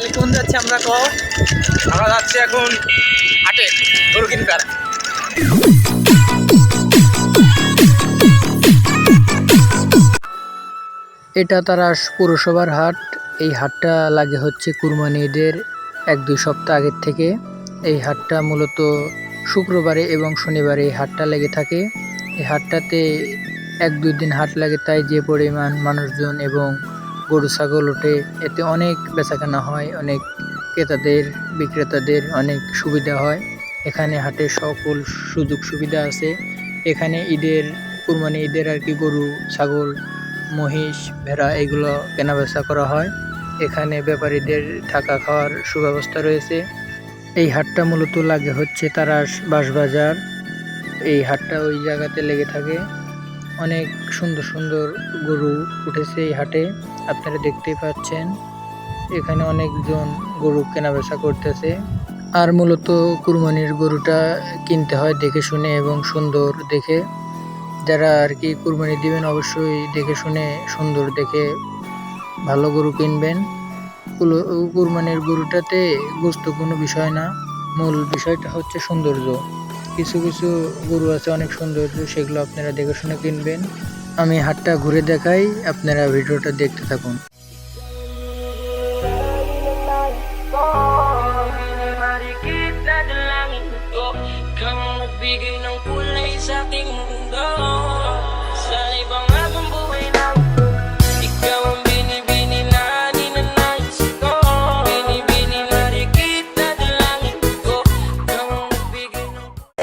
তাহলে কোন যাচ্ছে আমরা কও? আমরা যাচ্ছি এখন হাটে গরু কিনবার এটা তারা পৌরসভার হাট। এই হাটটা লাগে হচ্ছে কুরবানি ঈদের এক দুই সপ্তাহ আগের থেকে। এই হাটটা মূলত শুক্রবারে এবং শনিবারে এই হাটটা লেগে থাকে। এই হাটটাতে এক দুই দিন হাট লাগে তাই যে পরিমাণ মানুষজন এবং গরু, ছাগল ওঠে, এতে অনেক বেচাকেনা হয়, অনেক ক্রেতাদের, বিক্রেতাদের অনেক সুবিধা হয়। এখানে হাটে সকল সুযোগ সুবিধা আছে। এখানে ঈদের, কুরবানি ঈদের আর কি গরু, ছাগল, মহিষ, ভেড়া এগুলো কেনাবেচা করা হয়। এখানে ব্যাপারীদের থাকা খাওয়ার সুব্যবস্থা রয়েছে। এই হাটটা মূলত লাগে হচ্ছে তারাস বাঁশবাজার এই হাটটা ওই জায়গাতে লেগে থাকে। অনেক সুন্দর সুন্দর গরু উঠেছে এই হাটে। আপনারা দেখতেই পাচ্ছেন, এখানে অনেকজন গরু কেনাবেচা করতেছে। আর মূলত কুরবানির গরুটা কিনতে হয় দেখে শুনে এবং সুন্দর দেখে। যারা আর কি কুরবানি দিবেন অবশ্যই দেখে শুনে সুন্দর দেখে ভালো গরু কিনবেন। কুরবানির গরুটাতে গোস্ত কোনো বিষয় না, মূল বিষয়টা হচ্ছে সৌন্দর্য। কিছু কিছু গরু আছে অনেক সৌন্দর্য, সেগুলো আপনারা দেখে শুনে কিনবেন। আমি হাটটা ঘুরে দেখাই আপনারা ভিডিওটা দেখতে থাকুন Marikit na dalangin ko Kang nagbigay ng kulay sa aking